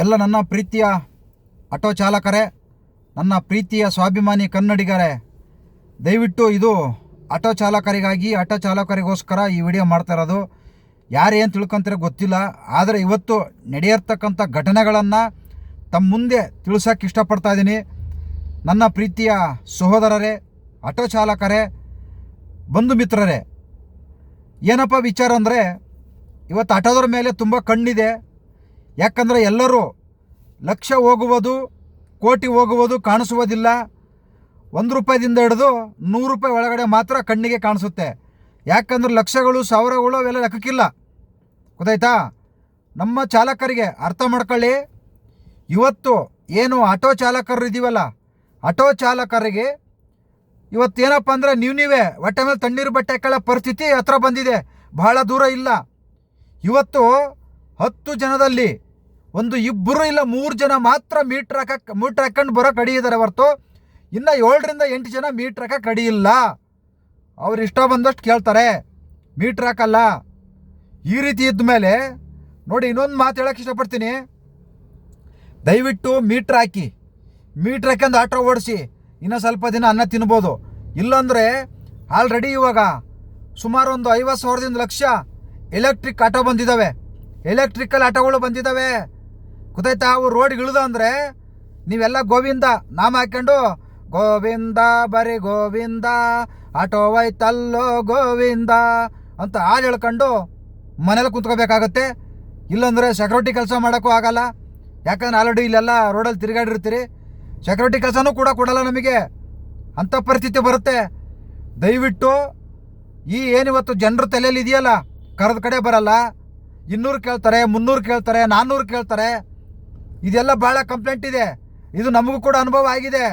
ಎಲ್ಲ ನನ್ನ ಪ್ರೀತಿಯ ಆಟೋ ಚಾಲಕರೇ, ನನ್ನ ಪ್ರೀತಿಯ ಸ್ವಾಭಿಮಾನಿ ಕನ್ನಡಿಗರೇ, ದಯವಿಟ್ಟು ಇದು ಆಟೋ ಚಾಲಕರಿಗಾಗಿ, ಆಟೋ ಚಾಲಕರಿಗೋಸ್ಕರ ಈ ವಿಡಿಯೋ ಮಾಡ್ತಾ ಇರೋದು. ಯಾರೇನು ತಿಳ್ಕೊಂತಾರೆ ಗೊತ್ತಿಲ್ಲ, ಆದರೆ ಇವತ್ತು ನಡೆಯರ್ತಕ್ಕಂಥ ಘಟನೆಗಳನ್ನು ತಮ್ಮ ಮುಂದೆ ತಿಳಿಸೋಕೆ ಇಷ್ಟಪಡ್ತಾ ಇದ್ದೀನಿ. ನನ್ನ ಪ್ರೀತಿಯ ಸಹೋದರರೇ, ಆಟೋ ಚಾಲಕರೇ, ಬಂಧು ಮಿತ್ರರೇ, ಏನಪ್ಪ ವಿಚಾರ ಅಂದರೆ, ಇವತ್ತು ಆಟೋದರ ಮೇಲೆ ತುಂಬ ಕಣ್ಣಿದೆ. ಯಾಕಂದರೆ ಎಲ್ಲರೂ ಲಕ್ಷ ಹೋಗುವುದು, ಕೋಟಿ ಹೋಗುವುದು ಕಾಣಿಸುವುದಿಲ್ಲ. ಒಂದು ರೂಪಾಯಿದಿಂದ ಹಿಡಿದು ನೂರು ರೂಪಾಯಿ ಒಳಗಡೆ ಮಾತ್ರ ಕಣ್ಣಿಗೆ ಕಾಣಿಸುತ್ತೆ. ಯಾಕಂದ್ರೆ ಲಕ್ಷಗಳು, ಸಾವಿರಗಳು ಅವೆಲ್ಲ ಲೆಕ್ಕಕ್ಕಿಲ್ಲ. ಗೊತ್ತಾಯ್ತಾ? ನಮ್ಮ ಚಾಲಕರಿಗೆ ಅರ್ಥ ಮಾಡ್ಕೊಳ್ಳಿ. ಇವತ್ತು ಏನು ಆಟೋ ಚಾಲಕರು ಇದೀವಲ್ಲ ಆಟೋ ಚಾಲಕರಿಗೆ ಇವತ್ತೇನಪ್ಪ ಅಂದರೆ ನೀವು ನೀವೇ ಹೊಟ್ಟೆ ಮೇಲೆ ತಣ್ಣೀರು ಬಟ್ಟೆ ಹಾಕೊಳ್ಳೋ ಪರಿಸ್ಥಿತಿ ಹತ್ರ ಬಂದಿದೆ. ಬಹಳ ದೂರ ಇಲ್ಲ. ಇವತ್ತು ಹತ್ತು ಜನದಲ್ಲಿ ಒಂದು ಇಬ್ಬರು ಇಲ್ಲ ಮೂರು ಜನ ಮಾತ್ರ ಮೀಟ್ರ್ ಹಾಕಕ್ಕೆ ಮೀಟ್ರ್ ಹಾಕೊಂಡು ಬರೋ ಕಡಿ ಇದ್ದಾರೆ ಹೊರತು. ಇನ್ನು ಏಳರಿಂದ ಎಂಟು ಜನ ಮೀಟ್ರ್ ಹಾಕಕ್ಕೆ ಕಡಿ ಇಲ್ಲ. ಅವ್ರು ಇಷ್ಟ ಬಂದಷ್ಟು ಕೇಳ್ತಾರೆ. ಮೀಟ್ರ್ ಹಾಕಲ್ಲ. ಈ ರೀತಿ ಇದ್ದ ಮೇಲೆ ನೋಡಿ ಇನ್ನೊಂದು ಮಾತು ಹೇಳಕ್ಕೆ ಇಷ್ಟಪಡ್ತೀನಿ. ದಯವಿಟ್ಟು ಮೀಟ್ರ್ ಹಾಕಿ. ಮೀಟ್ರ್ ಹಾಕ್ಯಂದು ಆಟೋ ಓಡಿಸಿ. ಇನ್ನೂ ಸ್ವಲ್ಪ ದಿನ ಅನ್ನ ತಿನ್ಬೋದು. ಇಲ್ಲಾಂದರೆ ಆಲ್ರೆಡಿ ಇವಾಗ ಸುಮಾರು ಒಂದು ಐವತ್ತು ಸಾವಿರದಿಂದ ಲಕ್ಷ ಎಲೆಕ್ಟ್ರಿಕ್ ಆಟೋ ಬಂದಿದ್ದಾವೆ ಎಲೆಕ್ಟ್ರಿಕಲ್ ಆಟೋಗಳು ಬಂದಿದ್ದಾವೆ ಗೊತ್ತಾಯ್ತಾ ಅವು ರೋಡ್ ಇಳಿದು ಅಂದರೆ ನೀವೆಲ್ಲ ಗೋವಿಂದ, ನಾಮ ಹಾಕ್ಕೊಂಡು ಗೋವಿಂದ ಬರಿ ಗೋವಿಂದ, ಆಟೋ ಹೋಯ್ತಲ್ಲೋ ಗೋವಿಂದ ಅಂತ ಹಾಳು ಹೇಳ್ಕೊಂಡು ಮನೇಲಿ ಕುಂತ್ಕೋಬೇಕಾಗತ್ತೆ. ಇಲ್ಲಾಂದರೆ ಸೆಕ್ಯೂರಿಟಿ ಕೆಲಸ ಮಾಡೋಕ್ಕೂ ಆಗಲ್ಲ. ಯಾಕಂದ್ರೆ ಆಲ್ರೆಡಿ ಇಲ್ಲೆಲ್ಲ ರೋಡಲ್ಲಿ ತಿರುಗಾಡಿರ್ತೀರಿ. ಸೆಕ್ಯೂರಿಟಿ ಕೆಲಸನೂ ಕೂಡ ಕೊಡಲ್ಲ ನಮಗೆ. ಅಂಥ ಪರಿಸ್ಥಿತಿ ಬರುತ್ತೆ. ದಯವಿಟ್ಟು ಈ ಏನಿವತ್ತು ಜನರ ತಲೆಯಲ್ಲಿ ಇದೆಯಲ್ಲ? ಕರೆದ ಕಡೆ ಬರಲ್ಲ. ಇನ್ನೂರು ಕೇಳ್ತಾರೆ, ಮುನ್ನೂರು ಕೇಳ್ತಾರೆ, ನಾನ್ನೂರು ಕೇಳ್ತಾರೆ. ಇದೆಲ್ಲ ಭಾಳ ಕಂಪ್ಲೇಂಟ್ ಇದೆ. ಇದು ನಮಗೂ ಕೂಡ ಅನುಭವ ಆಗಿದೆ.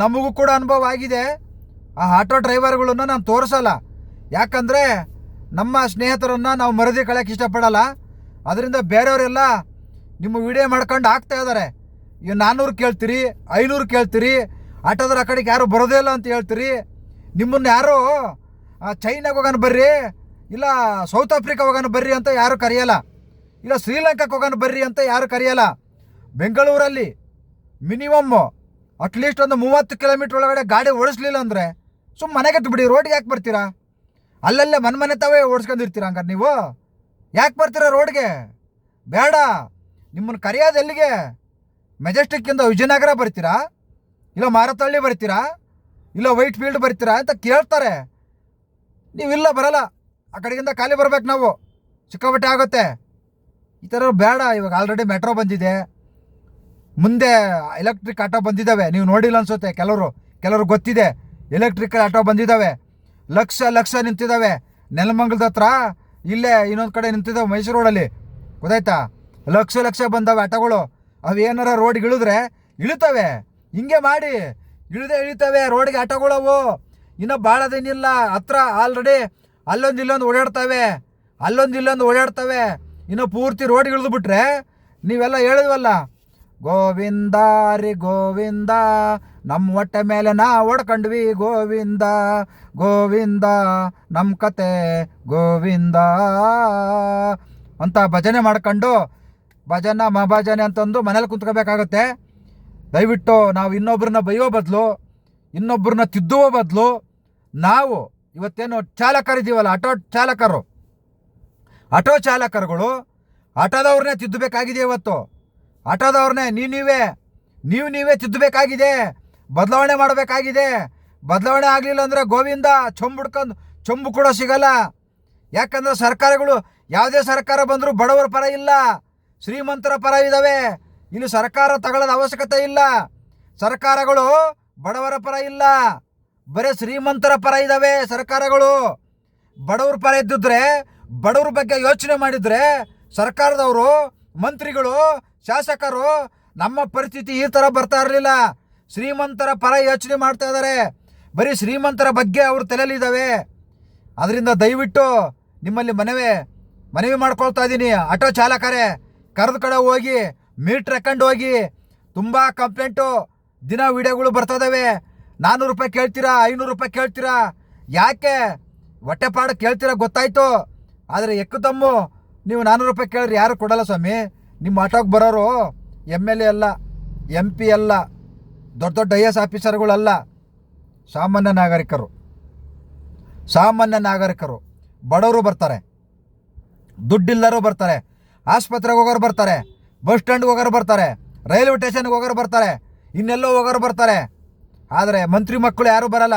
ನಮಗೂ ಕೂಡ ಅನುಭವ ಆಗಿದೆ. ಆ ಆಟೋ ಡ್ರೈವರ್ಗಳನ್ನು ನಾನು ತೋರಿಸಲ್ಲ. ಯಾಕಂದರೆ ನಮ್ಮ ಸ್ನೇಹಿತರನ್ನು ನಾವು ಮರದಿ ಕಳೆಯೋಕ್ಕೆ ಇಷ್ಟಪಡಲ್ಲ. ಅದರಿಂದ ಬೇರೆಯವರೆಲ್ಲ ನಿಮ್ಮ ವಿಡಿಯೋ ಮಾಡ್ಕೊಂಡು ಆಗ್ತಾ ಇದ್ದಾರೆ. ಈಗ ನಾನ್ನೂರು ಕೇಳ್ತೀರಿ, ಐನೂರು ಕೇಳ್ತೀರಿ ಆಟೋದ್ರ ಆ ಕಡೆಗೆ ಯಾರು ಬರೋದೇ ಇಲ್ಲ ಅಂತ ಹೇಳ್ತೀರಿ. ನಿಮ್ಮನ್ನ ಯಾರು ಚೈನಾಗೆ ಹೋಗೋಣ ಬರ್ರಿ, ಇಲ್ಲ ಸೌತ್ ಆಫ್ರಿಕಾ ಹೋಗೋಣ ಬರ್ರಿ ಅಂತ ಯಾರು ಕರೆಯಲ್ಲ. ಇಲ್ಲ ಶ್ರೀಲಂಕಾಕ್ಕೆ ಹೋಗೋಣ ಬರ್ರಿ ಅಂತ ಯಾರು ಕರೆಯಲ್ಲ. ಬೆಂಗಳೂರಲ್ಲಿ ಮಿನಿಮಮ್ಮು ಅಟ್ಲೀಸ್ಟ್ ಒಂದು ಮೂವತ್ತು ಕಿಲೋಮೀಟ್ರ್ ಒಳಗಡೆ ಗಾಡಿ ಓಡಿಸ್ಲಿಲ್ಲ ಅಂದರೆ ಸುಮ್ಮ ಮನೆಗೆ ಬಿಡಿ ರೋಡ್ಗೆ ಯಾಕೆ ಬರ್ತೀರಾ? ಅಲ್ಲಲ್ಲೇ ಮನೆ ಮನೆ ತಾವೇ ಓಡಿಸ್ಕೊಂಡಿರ್ತೀರ ಹಂಗಾರೆ ನೀವು? ಯಾಕೆ ಬರ್ತೀರಾ ರೋಡ್ಗೆ ಬೇಡ ನಿಮ್ಮನ್ನು ಕರೆಯೋದು ಎಲ್ಲಿಗೆ? ಮೆಜೆಸ್ಟಿಕ್ಕಿಂದ ವಿಜಯನಗರ ಬರ್ತೀರಾ? ಇಲ್ಲ ಮಾರತಹಳ್ಳಿ ಬರ್ತೀರಾ? ಇಲ್ಲ ವೈಟ್ ಫೀಲ್ಡ್ ಬರ್ತೀರಾ ಅಂತ ಕೇಳ್ತಾರೆ. ನೀವಿಲ್ಲ ಬರಲ್ಲ, ಆ ಕಡೆಗಿಂದ ಖಾಲಿ ಬರ್ಬೇಕು ನಾವು. ಸಿಕ್ಕಾಪಟ್ಟೆ ಆಗುತ್ತೆ. ಈ ಥರ ಬೇಡ, ಇವಾಗ ಆಲ್ರೆಡಿ ಮೆಟ್ರೋ ಬಂದಿದೆ. ಮುಂದೆ ಎಲೆಕ್ಟ್ರಿಕ್ ಆಟೋ ಬಂದಿದ್ದಾವೆ ನೀವು ನೋಡಿಲ್ಲ ಅನ್ಸುತ್ತೆ, ಕೆಲವರು ಕೆಲವರು ಗೊತ್ತಿದೆ. ಎಲೆಕ್ಟ್ರಿಕಲ್ ಆಟೋ ಬಂದಿದ್ದಾವೆ ಲಕ್ಷ ಲಕ್ಷ ನಿಂತಿದ್ದಾವೆ ನೆಲಮಂಗಲದ ಹತ್ರ ಇಲ್ಲೇ ಇನ್ನೊಂದು ಕಡೆ ನಿಂತಿದ್ದಾವೆ ಮೈಸೂರು ರೋಡಲ್ಲಿ. ಗೊತ್ತಾಯ್ತಾ? ಲಕ್ಷ ಲಕ್ಷ ಬಂದವೆ ಆಟೋಗಳು. ಅವು ಏನಾರ ರೋಡ್ಗೆ ಇಳಿದ್ರೆ ಇಳಿತವೆ. ಹಿಂಗೆ ಮಾಡಿ, ಇಳಿದೇ ಇಳಿತವೆ. ರೋಡ್ಗೆ ಆಟೋಗಳವು ಇನ್ನು ಭಾಳ ದಿನಿಲ್ಲ ಹತ್ರ ಆಲ್ರೆಡಿ ಅಲ್ಲೊಂದು ಇಲ್ಲೊಂದು ಓಡಾಡ್ತವೆ. ಅಲ್ಲೊಂದು ಇಲ್ಲೊಂದು ಓಡಾಡ್ತವೆ. ಇನ್ನು ಪೂರ್ತಿ ರೋಡ್ಗೆ ಇಳಿದು ಬಿಟ್ರೆ ನೀವೆಲ್ಲ ಹೇಳಿದ್ವಲ್ಲ ಗೋವಿಂದ ರೀ ಗೋವಿಂದ ನಮ್ಮ ಹೊಟ್ಟೆ ಮೇಲೆ ನಾ ಓಡ್ಕಂಡ್ವಿ ಗೋವಿಂದ ಗೋವಿಂದ ನಮ್ಮ ಕತೆ ಗೋವಿಂದ. ಅಂತ ಭಜನೆ ಮಾಡ್ಕೊಂಡು, ಭಜನ ಮಹಾಭಜನೆ ಅಂತಂದು ಮನೇಲಿ ಕುಂತ್ಕೋಬೇಕಾಗುತ್ತೆ. ದಯವಿಟ್ಟು ನಾವು ಇನ್ನೊಬ್ರನ್ನ ಬೈಯೋ ಬದಲು, ಇನ್ನೊಬ್ರನ್ನ ತಿದ್ದುವ ಬದಲು, ನಾವು ಇವತ್ತೇನು ಚಾಲಕರಿದ್ದೀವಲ್ಲ, ಆಟೋ ಚಾಲಕರು. ಆಟೋ ಚಾಲಕರುಗಳು ಆಟೋದವ್ರನ್ನೇ ತಿದ್ದಬೇಕಾಗಿದೆ ಇವತ್ತು. ಆಟೋದವ್ರನ್ನೇ ನೀವು ನೀವೇ ನೀವು ನೀವೇ ತಿದ್ದಬೇಕಾಗಿದೆ, ಬದಲಾವಣೆ ಮಾಡಬೇಕಾಗಿದೆ. ಬದಲಾವಣೆ ಆಗಲಿಲ್ಲ ಅಂದರೆ ಗೋವಿಂದ ಚೊಂಬುಡ್ಕೊಂಡು ಚೊಂಬು ಕೂಡ ಸಿಗಲ್ಲ. ಯಾಕಂದ್ರೆ ಸರ್ಕಾರಗಳು, ಯಾವುದೇ ಸರ್ಕಾರ ಬಂದರೂ ಬಡವರ ಪರ ಇಲ್ಲ, ಶ್ರೀಮಂತರ ಪರ ಇದ್ದಾವೆ ಇಲ್ಲಿ ಸರ್ಕಾರ ತಗೊಳ್ಳೋದು ಅವಶ್ಯಕತೆ ಇಲ್ಲ. ಸರ್ಕಾರಗಳು ಬಡವರ ಪರ ಇಲ್ಲ. ಬರೀ ಶ್ರೀಮಂತರ ಪರ ಇದ್ದಾವೆ ಸರ್ಕಾರಗಳು. ಬಡವ್ರ ಪರ ಇದ್ದಿದ್ರೆ, ಬಡವ್ರ ಬಗ್ಗೆ ಯೋಚನೆ ಮಾಡಿದರೆ ಸರ್ಕಾರದವರು, ಮಂತ್ರಿಗಳು ಶಾಸಕರು ನಮ್ಮ ಪರಿಸ್ಥಿತಿ ಈ ಥರ ಬರ್ತಾ ಇರಲಿಲ್ಲ. ಶ್ರೀಮಂತರ ಪರ ಯೋಚನೆ ಮಾಡ್ತಾ ಇದ್ದಾರೆ. ಬರೀ ಶ್ರೀಮಂತರ ಬಗ್ಗೆ ಅವರು ತಲೆಯಲ್ಲಿದ್ದಾವೆ. ಅದರಿಂದ ದಯವಿಟ್ಟು ನಿಮ್ಮಲ್ಲಿ ಮನವಿ ಮನವಿ ಮಾಡ್ಕೊಳ್ತಾ ಇದ್ದೀನಿ. ಆಟೋ ಚಾಲಕರೇ, ಕರೆದ ಕಡೆ ಹೋಗಿ, ಮೀಟ್ರ್ ಹಾಕೊಂಡು ಹೋಗಿ. ತುಂಬ ಕಂಪ್ಲೇಂಟು, ದಿನ ವೀಡಿಯೋಗಳು ಬರ್ತದವೆ ನಾನ್ನೂರು ರೂಪಾಯಿ ಕೇಳ್ತೀರಾ, ಐನೂರು ರೂಪಾಯಿ ಕೇಳ್ತೀರಾ? ಯಾಕೆ? ಹೊಟ್ಟೆಪಾಡು ಕೇಳ್ತೀರಾ ಗೊತ್ತಾಯ್ತು. ಆದರೆ ಎಕ್ಕುತಮ್ಮು, ನೀವು ನಾನ್ನೂರು ರೂಪಾಯಿ ಕೇಳಿದ್ರೆ ಯಾರು ಕೊಡಲ್ಲ ಸ್ವಾಮಿ? ನಿಮ್ಮ ಆಟೋಗೆ ಬರೋರು ಎಂ ಎಲ್ ಎ ಅಲ್ಲ, ಎಂ ಪಿ ಅಲ್ಲ, ದೊಡ್ಡ ದೊಡ್ಡ ಐ ಎಸ್ ಆಫೀಸರ್ಗಳಲ್ಲ, ಸಾಮಾನ್ಯ ನಾಗರಿಕರು. ಸಾಮಾನ್ಯ ನಾಗರಿಕರು. ಬಡವರು ಬರ್ತಾರೆ. ದುಡ್ಡಿಲ್ಲರೂ ಬರ್ತಾರೆ. ಆಸ್ಪತ್ರೆಗೆ ಹೋಗೋರು ಬರ್ತಾರೆ. ಬಸ್ ಸ್ಟ್ಯಾಂಡ್ಗೆ ಹೋಗೋರು ಬರ್ತಾರೆ. ರೈಲ್ವೆ ಸ್ಟೇಷನ್ಗೆ ಹೋಗೋರು ಬರ್ತಾರೆ. ಇನ್ನೆಲ್ಲೋ ಹೋಗೋರು ಬರ್ತಾರೆ. ಆದರೆ ಮಂತ್ರಿ ಮಕ್ಕಳು ಯಾರೂ ಬರಲ್ಲ.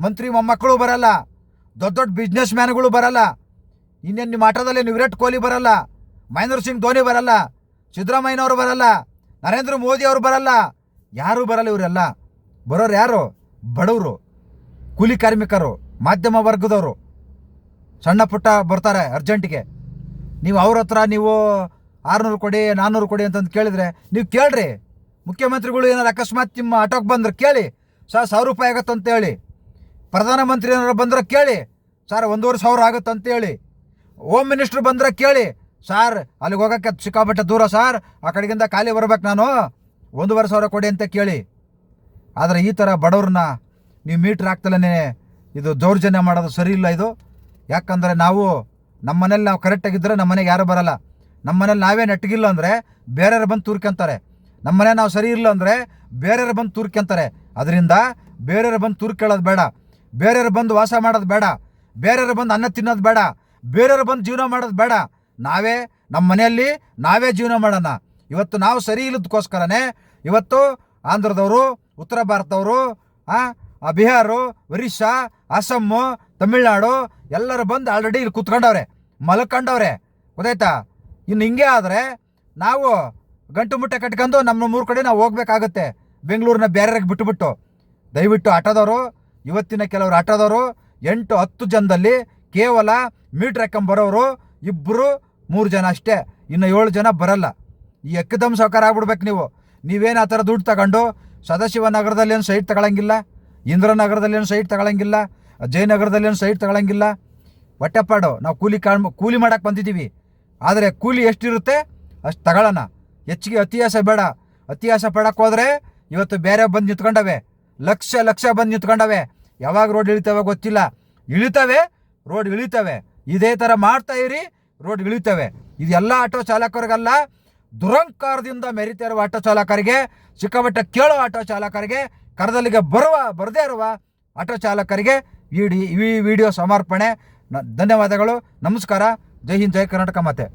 ಮಂತ್ರಿ ಮೊಮ್ಮಕ್ಕಳು ಬರಲ್ಲ. ದೊಡ್ಡ ದೊಡ್ಡ ಬಿಸ್ನೆಸ್ ಮ್ಯಾನ್ಗಳು ಬರಲ್ಲ. ಇನ್ನೇನು ನಿಮ್ಮ ಆಟೋದಲ್ಲಿ ವಿರಾಟ್ ಕೊಹ್ಲಿ ಬರಲ್ಲ. ಮಹೇಂದ್ರ ಸಿಂಗ್ ಧೋನಿ ಬರಲ್ಲ. ಸಿದ್ದರಾಮಯ್ಯನವರು ಬರಲ್ಲ, ನರೇಂದ್ರ ಮೋದಿ ಅವರು ಬರಲ್ಲ, ಯಾರೂ ಬರಲ್ಲ ಇವರೆಲ್ಲ. ಬರೋರು ಯಾರು? ಬಡವರು, ಕೂಲಿ ಕಾರ್ಮಿಕರು, ಮಾಧ್ಯಮ ವರ್ಗದವರು. ಸಣ್ಣ ಪುಟ್ಟ ಬರ್ತಾರೆ ಅರ್ಜೆಂಟಿಗೆ. ನೀವು ಅವ್ರ ಹತ್ರ ನೀವು ಆರುನೂರು ಕೊಡಿ, ನಾನ್ನೂರು ಕೊಡಿ ಅಂತಂದು ಕೇಳಿದರೆ, ನೀವು ಕೇಳ್ರಿ. ಮುಖ್ಯಮಂತ್ರಿಗಳು ಏನಾರು ಅಕಸ್ಮಾತ್ ನಿಮ್ಮ ಆಟೋಗೆ ಬಂದ್ರೆ ಕೇಳಿ. ಸರ್, ಸಾವಿರ ರೂಪಾಯಿ ಆಗತ್ತೆ ಅಂತ ಹೇಳಿ. ಪ್ರಧಾನಮಂತ್ರಿ ಏನಾರು ಬಂದ್ರೆ ಕೇಳಿ. ಸರ್, ಒಂದೂವರೆ ಸಾವಿರ ಆಗುತ್ತೆ ಅಂತ ಹೇಳಿ. ಹೋಮ್ ಮಿನಿಸ್ಟ್ರ್ ಬಂದ್ರೆ ಕೇಳಿ. ಸಾರ್, ಅಲ್ಲಿಗೆ ಹೋಗೋಕ್ಕೆ ಸಿಕ್ಕಾಪಟ್ಟೆ ದೂರ ಸಾರ್, ಆ ಕಡೆಗಿಂದ ಖಾಲಿ ಬರ್ಬೇಕು ನಾನು. ಒಂದೂವರೆ ಸಾವಿರ ಕೊಡಿ ಅಂತ ಕೇಳಿ. ಆದರೆ ಈ ಥರ ಬಡವ್ರನ್ನ ನೀವು ಮೀಟ್ರ್ ಹಾಕ್ತಲೇ ಇದು ದೌರ್ಜನ್ಯ ಮಾಡೋದು ಸರಿ ಇಲ್ಲ ಇದು. ಯಾಕಂದರೆ ನಾವು ನಮ್ಮ ಮನೇಲಿ ನಾವು ಕರೆಕ್ಟಾಗಿದ್ದರೆ ನಮ್ಮ ಮನೆಗೆ ಯಾರೂ ಬರಲ್ಲ. ನಮ್ಮ ಮನೇಲಿ ನಾವೇ ನೆಟ್ಟಗಿಲ್ಲ ಅಂದರೆ ಬೇರೆಯವ್ರು ಬಂದು ತೂರ್ಕೊಂತಾರೆ. ನಮ್ಮ ಮನೆ ನಾವು ಸರಿ ಇಲ್ಲ ಅಂದರೆ ಬೇರೆಯವ್ರು ಬಂದು ತೂರ್ಕೊಂತಾರೆ. ಅದರಿಂದ ಬೇರೆಯವ್ರು ಬಂದು ತೂರ್ಕೊಳ್ಳೋದು ಬೇಡ. ಬೇರೆಯವ್ರು ಬಂದು ವಾಸ ಮಾಡೋದು ಬೇಡ. ಬೇರೆಯವ್ರು ಬಂದು ಅನ್ನ ತಿನ್ನೋದು ಬೇಡ. ಬೇರೆಯವ್ರು ಬಂದು ಜೀವನ ಮಾಡೋದು ಬೇಡ. ನಾವೇ ನಮ್ಮ ಮನೆಯಲ್ಲಿ ನಾವೇ ಜೀವನ ಮಾಡೋಣ. ಇವತ್ತು ನಾವು ಸರಿ ಇಲ್ಲದಕ್ಕೋಸ್ಕರನೇ ಇವತ್ತು ಆಂಧ್ರದವರು, ಉತ್ತರ ಭಾರತದವರು, ಆ ಬಿಹಾರು, ಒರಿಸ್ಸಾ ಅಸ್ಸಾಮು ತಮಿಳ್ನಾಡು ಎಲ್ಲರೂ ಬಂದು ಆಲ್ರೆಡಿ ಇಲ್ಲಿ ಕುತ್ಕೊಂಡವ್ರೆ, ಮಲ್ಕೊಂಡವ್ರೆ. ಗೊತ್ತಾಯ್ತಾ? ಇನ್ನು ಹಿಂಗೆ ಆದರೆ ನಾವು ಗಂಟು ಮುಟ್ಟೆ ಕಟ್ಕೊಂಡು ನಮ್ಮ ಮೂರು ಕಡೆ ನಾವು ಹೋಗ್ಬೇಕಾಗತ್ತೆ. ಬೆಂಗಳೂರಿನ ಬೇರೆಯವ್ರಿಗೆ ಬಿಟ್ಟುಬಿಟ್ಟು. ದಯವಿಟ್ಟು ಆಟೋದವರು, ಇವತ್ತಿನ ಕೆಲವರು ಆಟೋದವರು, ಎಂಟು ಹತ್ತು ಜನದಲ್ಲಿ ಕೇವಲ ಮೀಟ್ರ್ ಹಾಕೊಂಬರೋರು ಇಬ್ಬರು ಮೂರು ಜನ ಅಷ್ಟೇ. ಇನ್ನು ಏಳು ಜನ ಬರಲ್ಲ. ಈ ಎಕ್ಕದಮ್ ಸಾವುಕಾರ ಆಗ್ಬಿಡ್ಬೇಕು ನೀವು. ನೀವೇನು ಆ ಥರ ದುಡ್ಡು ತಗೊಂಡು ಸದಾಶಿವ ನಗರದಲ್ಲಿ ಏನು ಸೈಟ್ ತಗೊಳಂಗಿಲ್ಲ ಇಂದ್ರನಗರದಲ್ಲಿ ಏನು ಸೈಟ್ ತಗೊಳಂಗಿಲ್ಲ ಜಯನಗರದಲ್ಲಿ ಏನು ಸೈಟ್ ತಗೊಳಂಗಿಲ್ಲ. ಹೊಟ್ಟೆಪಾಡು ನಾವು ಕೂಲಿ ಕಾಣ್, ಕೂಲಿ ಮಾಡೋಕ್ಕೆ ಬಂದಿದ್ದೀವಿ. ಆದರೆ ಕೂಲಿ ಎಷ್ಟಿರುತ್ತೆ? ಅಷ್ಟು ತಗೊಳ್ಳೋಣ ಹೆಚ್ಚಿಗೆ ಅತಿಹಾಸ ಬೇಡ. ಅತಿಹಾಸ ಪಡಕ್ಕೆ ಹೋದರೆ ಇವತ್ತು ಬೇರೆ ಬಂದು ನಿಂತ್ಕೊಂಡವೆ. ಲಕ್ಷ ಲಕ್ಷ ಬಂದು ನಿಂತ್ಕೊಂಡವೆ. ಯಾವಾಗ ರೋಡ್ ಇಳಿತವೆ ಗೊತ್ತಿಲ್ಲ. ಇಳಿತವೆ, ರೋಡ್ ಇಳಿತವೆ. ಇದೇ ಥರ ಮಾಡ್ತಾ ಇರಿ ರೋಡ್ ಇಳಿತವೆ ಇದೆಲ್ಲ ಆಟೋ ಚಾಲಕರಿಗಲ್ಲ, ದುರಂಕಾರದಿಂದ ಮೆರಿತಾ ಇರುವ ಆಟೋ ಚಾಲಕರಿಗೆ ಸಿಕ್ಕಾಪಟ್ಟೆ ಕೇಳೋ ಆಟೋ ಚಾಲಕರಿಗೆ, ಕರದಲ್ಲಿಗೆ ಬರುವ, ಬರದೇ ಇರುವ ಆಟೋ ಚಾಲಕರಿಗೆ ಈ ವಿಡಿಯೋ ಸಮರ್ಪಣೆ. ಧನ್ಯವಾದಗಳು, ನಮಸ್ಕಾರ, ಜೈ ಹಿಂದ್, ಜೈ ಕರ್ನಾಟಕ ಮಾತೆ.